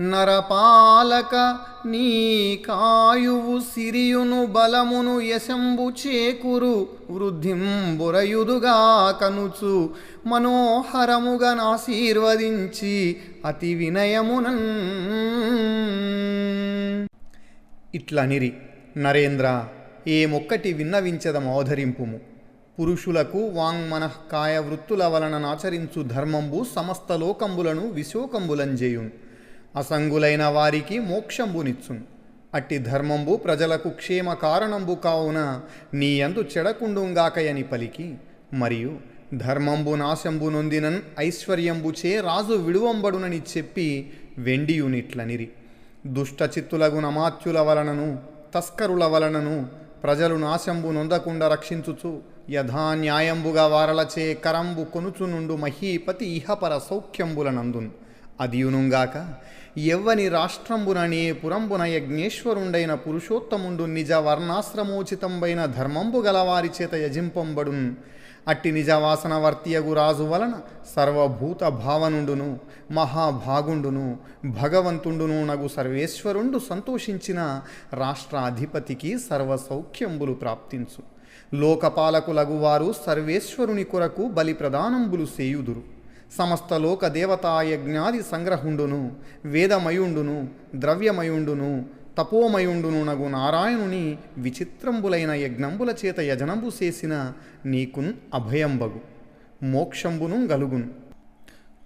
నరపాలక నీ కాయువు సిరియును బలమును యశంబు చేకురు వృద్ధింబురయుదుగా కనుచు మనోహరముగా ఆశీర్వదించి అతి వినయమునన్. ఇట్లనిరి నరేంద్ర ఏమొక్కటి విన్నవించదం అవధరింపుము పురుషులకు వాంగ్మనఃకాయ వృత్తుల వలన నాచరించు ధర్మంబు సమస్త లోకంబులను విశోకంబులంజేయును. అసంగులైన వారికి మోక్షంబునిచ్చును అట్టి ధర్మంబు ప్రజలకు క్షేమ కారణంబు కావున నీయందు చెడకుండుంగాకయని పలికి. మరియు ధర్మంబు నాశంబు నొందినన్ ఐశ్వర్యంబుచే రాజు విడువంబడునని చెప్పి వెండియునిట్లనిరి. దుష్టచిత్తులగు నమాత్యుల వలనను తస్కరుల వలనను ప్రజలు నాశంబు నొందకుండా రక్షించుచు యథాన్యాయంబుగా వారలచే కరంబు కొనుచునుండు మహీపతి ఇహపర సౌఖ్యంబులనందును. అదియునుగాక ఎవ్వని రాష్ట్రంబుననే పురంబున యజ్ఞేశ్వరుండైన పురుషోత్తముండు నిజ వర్ణాశ్రమోచితంబైన ధర్మంబు గలవారి చేత యజింపంబడున్. అట్టి నిజవాసన వర్తియగు రాజు వలన సర్వభూత భావనుండును మహాభాగుండును భగవంతుండును నగు సర్వేశ్వరుండు సంతోషించిన రాష్ట్ర అధిపతికి సర్వ సౌఖ్యంబులు ప్రాప్తించు. లోకపాలకులగువారు సర్వేశ్వరుని కొరకు బలి ప్రదానంబులు సేయుదురు. సమస్త లోక దేవతాయజ్ఞాది సంగ్రహుండును వేదమయుండును ద్రవ్యమయుండును తపోమయుండును నగు నారాయణుని విచిత్రంబులైన యజ్ఞంబుల చేత యజనంబు చేసిన నీకున్ అభయంబగు మోక్షంబును గలుగును.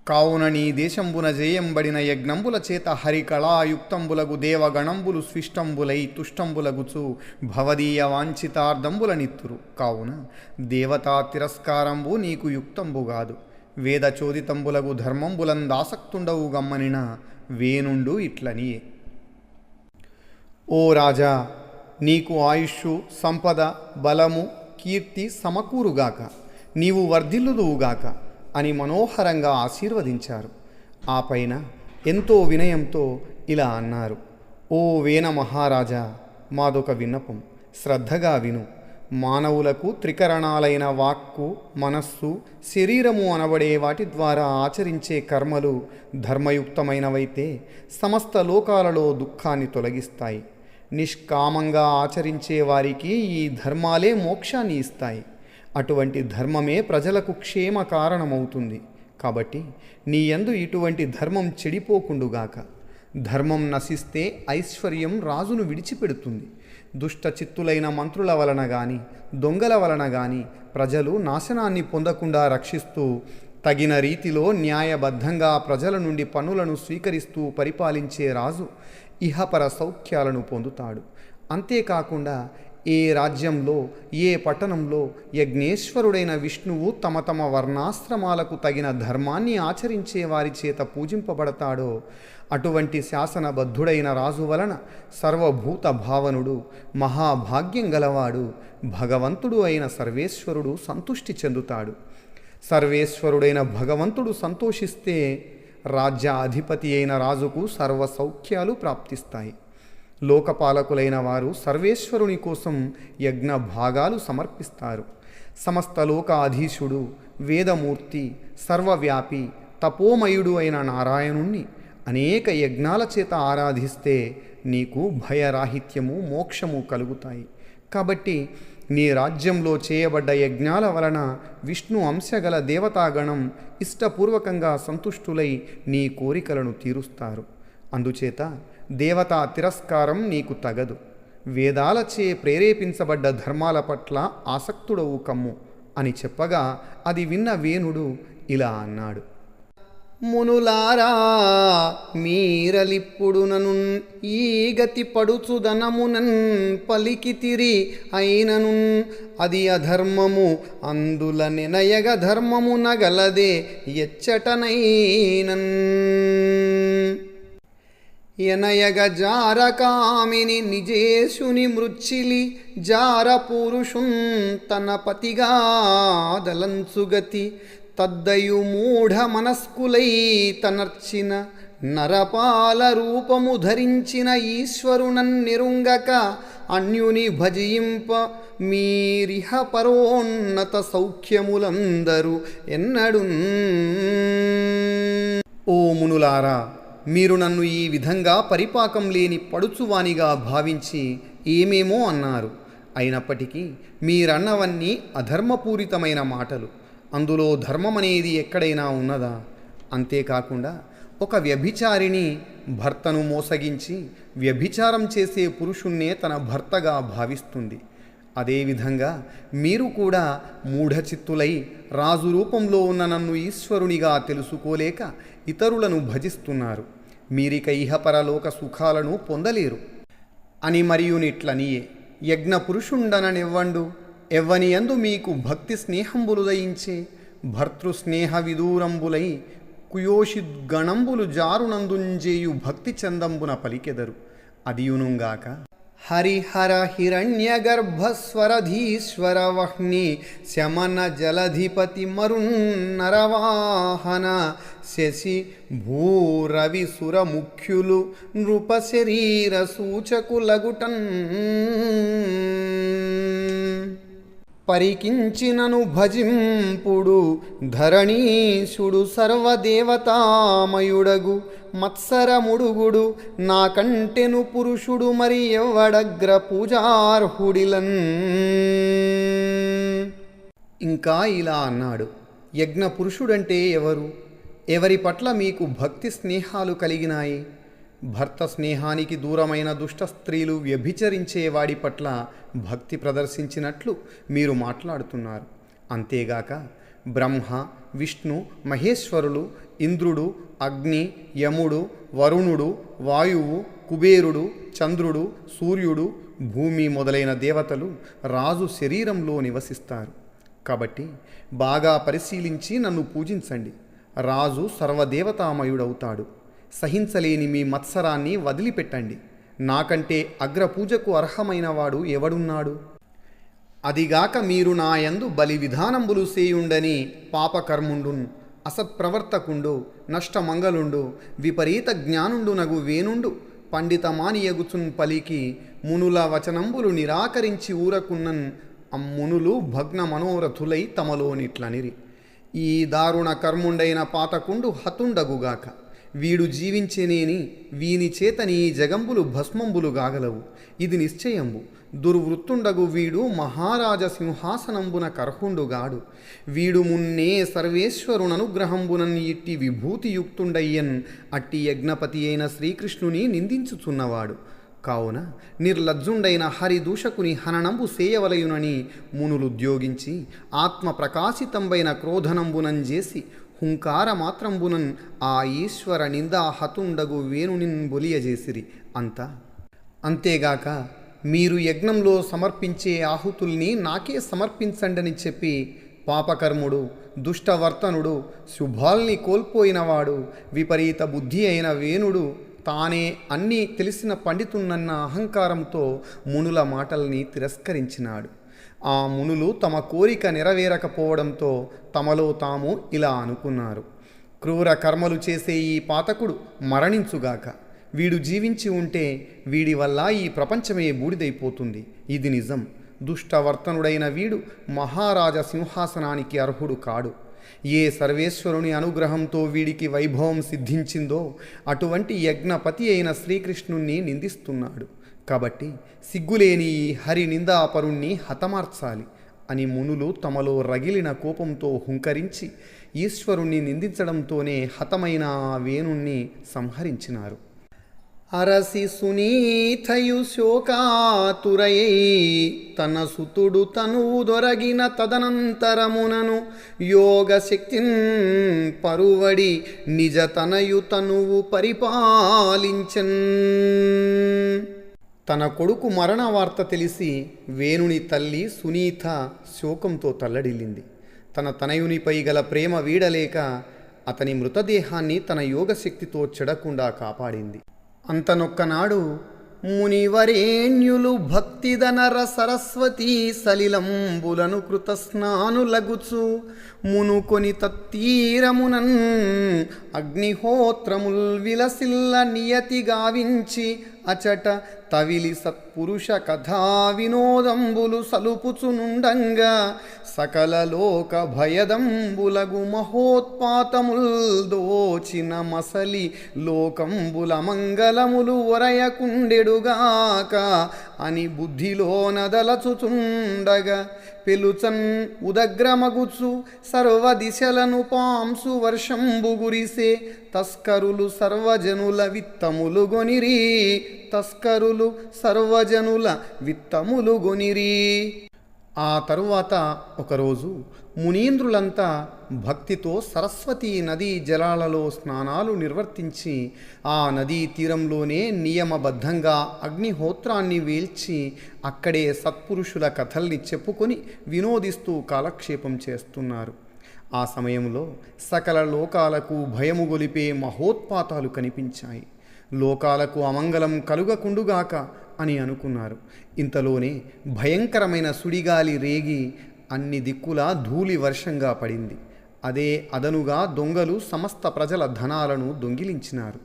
కావున నీ దేశంబున జేయంబడిన యజ్ఞంబుల చేత హరికళాయుక్తంబులగు దేవగణంబులు స్విష్టంబులై తుష్టంబులగుచు భవదీయ వాంఛితార్థంబుల నిత్తురు. కావున దేవతా తిరస్కారంబు నీకు యుక్తంబు కాదు వేద చోదితంబులగు ధర్మంబులందాసక్తుండవు గమ్మనిన వేనుండు ఇట్లనియే ఓ రాజా నీకు ఆయుష్షు సంపద బలము కీర్తి సమకూరుగాక నీవు వర్ధిల్లుదువుగాక అని మనోహరంగా ఆశీర్వదించారు. ఆ పైన ఎంతో వినయంతో ఇలా అన్నారు ఓ వేన మహారాజా మాదొక విన్నపం శ్రద్ధగా విను. మానవులకు త్రికరణాలైన వాక్కు మనస్సు శరీరము అనబడే వాటి ద్వారా ఆచరించే కర్మలు ధర్మయుక్తమైనవైతే సమస్త లోకాలలో దుఃఖాన్ని తొలగిస్తాయి. నిష్కామంగా ఆచరించే వారికి ఈ ధర్మాలే మోక్షాన్ని ఇస్తాయి. అటువంటి ధర్మమే ప్రజలకు క్షేమ కారణమవుతుంది. కాబట్టి నీ యందు ఇటువంటి ధర్మం చెడిపోకుండుగాక. ధర్మం నశిస్తే ఐశ్వర్యం రాజును విడిచిపెడుతుంది. దుష్ట చిత్తులైన మంత్రుల వలన గాని దొంగల వలన గాని ప్రజలు నాశనాన్ని పొందకుండా రక్షిస్తూ తగిన రీతిలో న్యాయబద్ధంగా ప్రజల నుండి పనులను స్వీకరిస్తూ పరిపాలించే రాజు ఇహపర సౌఖ్యాలను పొందుతాడు. అంతేకాకుండా ఏ రాజ్యంలో ఏ పట్టణంలో యజ్ఞేశ్వరుడైన విష్ణువు తమ తమ వర్ణాశ్రమాలకు తగిన ధర్మాన్ని ఆచరించే వారి చేత పూజింపబడతాడో అటువంటి శాసనబద్ధుడైన రాజు వలన సర్వభూత భావనుడు మహాభాగ్యం గలవాడు భగవంతుడు అయిన సర్వేశ్వరుడు సంతుష్టి చెందుతాడు. సర్వేశ్వరుడైన భగవంతుడు సంతోషిస్తే రాజ్య అధిపతి అయిన రాజుకు సర్వ సౌఖ్యాలు ప్రాప్తిస్తాయి. లోకపాలకులైన వారు సర్వేశ్వరుని కోసం యజ్ఞ భాగాలు సమర్పిస్తారు. సమస్త లోకాధీశుడు వేదమూర్తి సర్వవ్యాపి తపోమయుడు అయిన నారాయణుణ్ణి అనేక యజ్ఞాల చేత ఆరాధిస్తే నీకు భయరాహిత్యము మోక్షము కలుగుతాయి. కాబట్టి నీ రాజ్యంలో చేయబడ్డ యజ్ఞాల వలన విష్ణు అంశగల దేవతాగణం ఇష్టపూర్వకంగా సంతుష్టులై నీ కోరికలను తీరుస్తారు. అందుచేత దేవతా తిరస్కారం నీకు తగదు. వేదాలచే ప్రేరేపించబడ్డ ధర్మాల పట్ల ఆసక్తుడవు కమ్ము అని చెప్పగా అది విన్న వేణుడు ఇలా అన్నాడు. మునులారా మీరలిప్పుడు నను ఈ గతి పడుచుదనమునన్ పలికితిరి అయినను అది అధర్మము అందుల నినయగ ధర్మము నగలదే ఎచ్చటనైనన్. ఎనయగ జారకామిని నిజేశుని మృచ్చిలి జార పురుషున్ తన పతిగా దలంచుగతి తద్దయు మూఢ మనస్కులై తనర్చిన నరపాల రూపము ధరించిన ఈశ్వరునన్నిరుంగక అన్యుని భజింప మీరిహ పరోన్నత సౌఖ్యములందరూ ఎన్నడు ఓ మునులారా మీరు నన్ను ఈ విధంగా పరిపాకం లేని పడుచువానిగా భావించి ఏమేమో అన్నారు. అయినప్పటికీ మీరన్నవన్నీ అధర్మపూరితమైన మాటలు. అందులో ధర్మం అనేది ఎక్కడైనా ఉన్నదా? అంతేకాకుండా ఒక వ్యభిచారిణి భర్తను మోసగించి వ్యభిచారం చేసే పురుషుణ్ణే తన భర్తగా భావిస్తుంది. అదేవిధంగా మీరు కూడా మూఢచిత్తులై రాజు రూపంలో ఉన్న నన్ను ఈశ్వరునిగా తెలుసుకోలేక ఇతరులను భజిస్తున్నారు. మీరిక ఇహపరలోక సుఖాలను పొందలేరు. అని మరియునిట్లనియే యజ్ఞ పురుషుండననివ్వండు ఎవ్వనియందు మీకు భక్తి స్నేహంబులు దయించే భర్తృ స్నేహ విదూరంబులై కుయోషిద్గణంబులు జారునందుంజేయు భక్తి చందంబున పలికెదరు. అదియునుగాక హరిహర హిరణ్య గర్భస్వరధీశ్వర వహ్ని శమన జలధిపతి మరున్నరవాహన శశి భూరవి సురముఖ్యులు నృప శరీర సూచకులగుటన్ పరికించినను భజింపుడు ధరణీశుడు సర్వదేవతామయుడగు మత్సరముడుగుడు నాకంటెను పురుషుడు మరి ఎవడగ్ర పూజార్హుడిలన్. ఇంకా ఇలా అన్నాడు. యజ్ఞ పురుషుడంటే ఎవరు? ఎవరి పట్ల మీకు భక్తి స్నేహాలు కలిగినాయి? భర్త స్నేహానికి దూరమైన దుష్ట స్త్రీలు వ్యభిచరించే వాడి పట్ల భక్తి ప్రదర్శించినట్లు మీరు మాట్లాడుతున్నారు. అంతేగాక బ్రహ్మ విష్ణు మహేశ్వరులు ఇంద్రుడు అగ్ని యముడు వరుణుడు వాయువు కుబేరుడు చంద్రుడు సూర్యుడు భూమి మొదలైన దేవతలు రాజు శరీరంలో నివసిస్తారు. కాబట్టి బాగా పరిశీలించి నన్ను పూజించండి. రాజు సర్వదేవతామయుడవుతాడు. సహించలేని మీ మత్సరాన్ని వదిలిపెట్టండి. నాకంటే అగ్రపూజకు అర్హమైన వాడు ఎవడున్నాడు? అదిగాక మీరు నాయందు బలి విధానంబులు సేయుండని పాపకర్ముండున్ అసత్ప్రవర్తకుండు నష్టమంగళుండు విపరీత జ్ఞానుండు నగు వేనుండు పండితమానియగుచున్ పలికి మునుల వచనంబులు నిరాకరించి ఊరకున్నన్ అమ్మునులు భగ్న మనోరథులై తమలోనిట్లనిరి. ఈ దారుణ కర్ముండైన పాతకుండు హతుండగుగాక. వీడు జీవించేనేని వీని చేతని జగంబులు భస్మంబులు గాగలవు. ఇది నిశ్చయంబు. దుర్వృత్తుండగు వీడు మహారాజ సింహాసనంబున కర్హుండుగాడు. వీడు మున్నే సర్వేశ్వరుననుగ్రహంబునన్ ఇట్టి విభూతియుక్తుండయ్యన్ అట్టి యజ్ఞపతి అయిన శ్రీకృష్ణుని నిందించుచున్నవాడు. కావున నిర్లజ్జుండైన హరిదూషకుని హననంబు సేయవలయునని మునులుద్యోగించి ఆత్మ ప్రకాశితంబైన క్రోధనంబునంజేసి హుంకార మాత్రంబునన్ ఆ ఈశ్వర నిందా హతుండగు వేణునిన్ బొలియజేసిరి. అంతా? అంతేగాక మీరు యజ్ఞంలో సమర్పించే ఆహుతుల్ని నాకే సమర్పించండని చెప్పి పాపకర్ముడు దుష్టవర్తనుడు శుభాల్ని కోల్పోయినవాడు విపరీత బుద్ధి అయిన వేణుడు తానే అన్నీ తెలిసిన పండితున్నన్న అహంకారంతో మునుల మాటల్ని తిరస్కరించినాడు. ఆ మునులు తమ కోరిక నెరవేరకపోవడంతో తమలో తాము ఇలా అనుకున్నారు. క్రూర కర్మలు చేసే ఈ పాతకుడు మరణించుగాక. వీడు జీవించి ఉంటే వీడి వల్ల ఈ ప్రపంచమే బూడిదైపోతుంది. ఇది నిజం. దుష్టవర్తనుడైన వీడు మహారాజ సింహాసనానికి అర్హుడు కాడు. ఏ సర్వేశ్వరుని అనుగ్రహంతో వీడికి వైభవం సిద్ధించిందో అటువంటి యజ్ఞపతి అయిన శ్రీకృష్ణుణ్ణి నిందిస్తున్నాడు. కాబట్టి సిగ్గులేని హరి నిందాపరుణ్ణి హతమార్చాలి అని మునులు తమలో రగిలిన కోపంతో హుంకరించి ఈశ్వరుణ్ణి నిందించడంతోనే హతమైన వేణుణ్ణి సంహరించినారు. అరసి సునీతయు శోకాతురయై తన సుతుడు తనువు దొరగిన తదనంతరమునను యోగ శక్తిన్ పరువడి నిజ తనయు తనువు పరిపాలించన్. తన కొడుకు మరణ వార్త తెలిసి వేణుని తల్లి సునీత శోకంతో తల్లడిల్లింది. తన తనయునిపై గల ప్రేమ వీడలేక అతని మృతదేహాన్ని తన యోగశక్తితో చెడకుండా కాపాడింది. అంతనొక్కనాడు మునివరేణ్యులు భక్తిదనర సరస్వతీ సలిలంబులను కృతస్నానులగుచు మునుకొని తత్తీరమునన్ అగ్నిహోత్రముల్ విలసిల్ల నియతి గావించి അച്ചാട്ട തവിലി സത് పురుష కథా వినోదంబులు సలుపుచునుండంగా సకల లోక భయదంబులగు మహోత్పాతముల్ దోచిన మసలి లోకంబుల మంగళములు ఒరయకుండెడుగాక అని బుద్ధిలో నదలచుచుండగా పెలుచన్ ఉదగ్రమగుచు సర్వ దిశలను పాంసు వర్షంబు గురిసే తస్కరులు సర్వజనుల విత్తములు గొనిరి తస్కరులు సర్వ సర్వజనుల విత్తములు గొనిరి. ఆ తరువాత ఒకరోజు మునీంద్రులంతా భక్తితో సరస్వతీ నదీ జలాలలో స్నానాలు నిర్వర్తించి ఆ నదీ తీరంలోనే నియమబద్ధంగా అగ్నిహోత్రాన్ని వేల్చి అక్కడే సత్పురుషుల కథల్ని చెప్పుకొని వినోదిస్తూ కాలక్షేపం చేస్తున్నారు. ఆ సమయంలో సకల లోకాలకు భయము గొలిపే మహోత్పాతాలు కనిపించాయి. లోకాలకు అమంగళం కలుగకుండుగాక అని అనుకున్నారు. ఇంతలోనే భయంకరమైన సుడిగాలి రేగి అన్ని దిక్కులా ధూళి వర్షంగా పడింది. అదే అదనుగా దొంగలు సమస్త ప్రజల ధనాలను దొంగిలించినారు.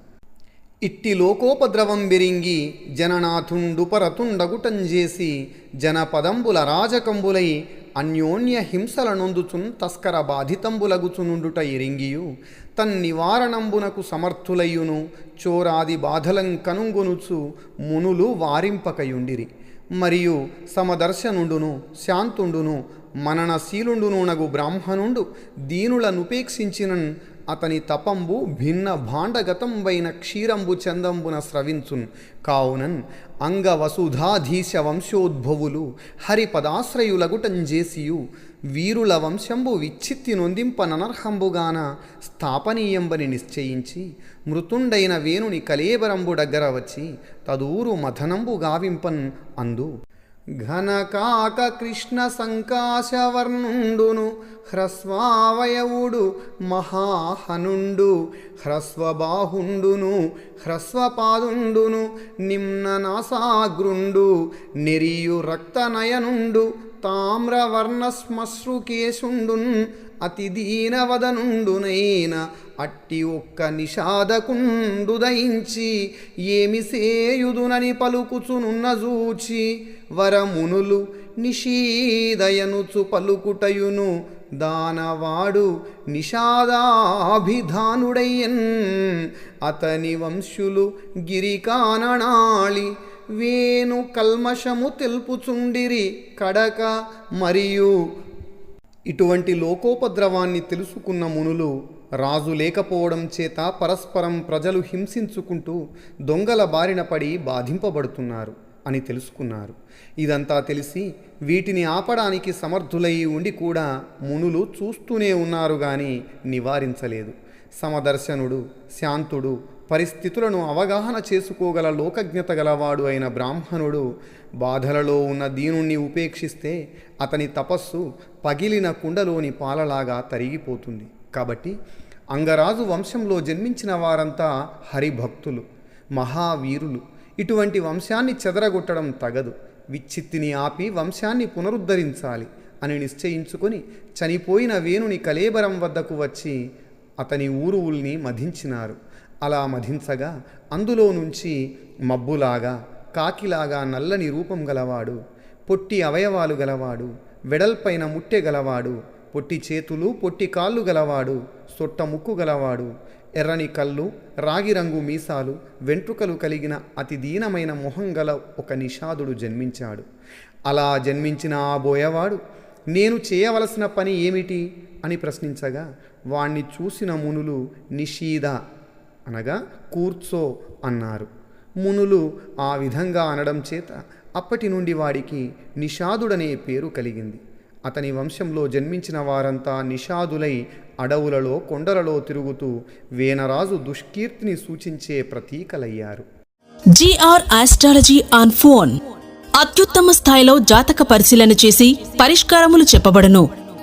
ఇట్టి లోకోపద్రవం బెరింగి జననాథుండుపరతుండగుటంజేసి జనపదంబుల రాజకంబులై అన్యోన్య హింసల నొందుచున్ తస్కర బాధితంబులగుచునుండుట ఇరింగియు తన్నివారణంబునకు సమర్థులయ్యును చోరాది బాధలం కనుంగునుచు మునులు వారింపకయుండిరి. మరియు సమదర్శనుండును శాంతుండును మననశీలుండునునగు బ్రాహ్మణుండు దీనులనుపేక్షించినన్ అతని తపంబు భిన్న భాండగతంబైన క్షీరంబు చందంబున స్రవించున్. కావునన్ అంగ వసుధాధీశ వంశోద్భవులు హరిపదాశ్రయులగుటంజేసియు. వీరుల వంశంబు విచ్చిత్తి నొందింపననర్హంబుగాన స్థాపనీయంబని నిశ్చయించి మృతుండైన వేణుని కలేబరంబు దగ్గర వచ్చి తదూరు మథనంబు గావింపన్ అందు. ఘనకాక కృష్ణ సంకాశవర్ణుండును హ్రస్వావయవుడు మహాహనుండు హ్రస్వబాహుండును హ్రస్వపాదుండును నిమ్ననాసాగ్రుండు నిరియు నెరియు రక్తనయనుండు తామ్రవర్ణశ్మశ్రుకేశుండున్ అతి దీనవదనుండునైన అట్టి ఒక్క నిషాదకుండు దయించి ఏమి సేయుదునని పలుకుచునున్న జూచి వరమునులు నిషీదయనుచు పలుకుటయును దానవాడు నిషాదాభిధానుడయ్యన్ అతని వంశులు గిరికాననాళి వేణు కల్మషము తెలుపుచుండిరి కడక మరియు. ఇటువంటి లోకోపద్రవాన్ని తెలుసుకున్న మునులు రాజు లేకపోవడం చేత పరస్పరం ప్రజలు హింసించుకుంటూ దొంగల బారిన పడి బాధింపబడుతున్నారు అని తెలుసుకున్నారు. ఇదంతా తెలిసి వీటిని ఆపడానికి సమర్థులై ఉండి కూడా మునులు చూస్తూనే ఉన్నారు కానీ నివారించలేదు. సమదర్శనుడు శాంతుడు పరిస్థితులను అవగాహన చేసుకోగల లోకజ్ఞత గలవాడు అయిన బ్రాహ్మణుడు. బాధలలో ఉన్న దీనుణ్ణి ఉపేక్షిస్తే అతని తపస్సు పగిలిన కుండలోని పాలలాగా తరిగిపోతుంది. కాబట్టి అంగరాజు వంశంలో జన్మించిన వారంతా హరిభక్తులు మహావీరులు. ఇటువంటి వంశాన్ని చెదరగొట్టడం తగదు. విచ్చిత్తిని ఆపి వంశాన్ని పునరుద్ధరించాలి అని నిశ్చయించుకొని చనిపోయిన వేణుని కలేబరం వద్దకు వచ్చి అతని ఊరువుల్ని మధించినారు. అలా మధించగా అందులో నుంచి మబ్బులాగా కాకిలాగా నల్లని రూపం గలవాడు పొట్టి అవయవాలు గలవాడు వెడల్పైన ముట్టె గలవాడు పొట్టి చేతులు పొట్టి కాళ్ళు గలవాడు సొట్ట ముక్కు గలవాడు ఎర్రని కళ్ళు రాగి రంగు మీసాలు వెంట్రుకలు కలిగిన అతి దీనమైన మొహం గల ఒక నిషాదుడు జన్మించాడు. అలా జన్మించిన ఆ బోయవాడు నేను చేయవలసిన పని ఏమిటి? అని ప్రశ్నించగా వాణ్ణి చూసిన మునులు నిషీద అనగా కూర్చో అన్నారు. మునులు ఆ విధంగా అనడం చేత అప్పటి నుండి వాడికి నిషాదుడనే పేరు కలిగింది. అతని వంశంలో జన్మించిన వారంతా నిషాదులై అడవులలో కొండలలో తిరుగుతూ వేనరాజు దుష్కీర్తిని సూచించే ప్రతీకలయ్యారు. G R astrology on phone. అత్యుత్తమ స్థాయిలో జాతక పరిశీలన చేసి పరిష్కారములు చెప్పబడను.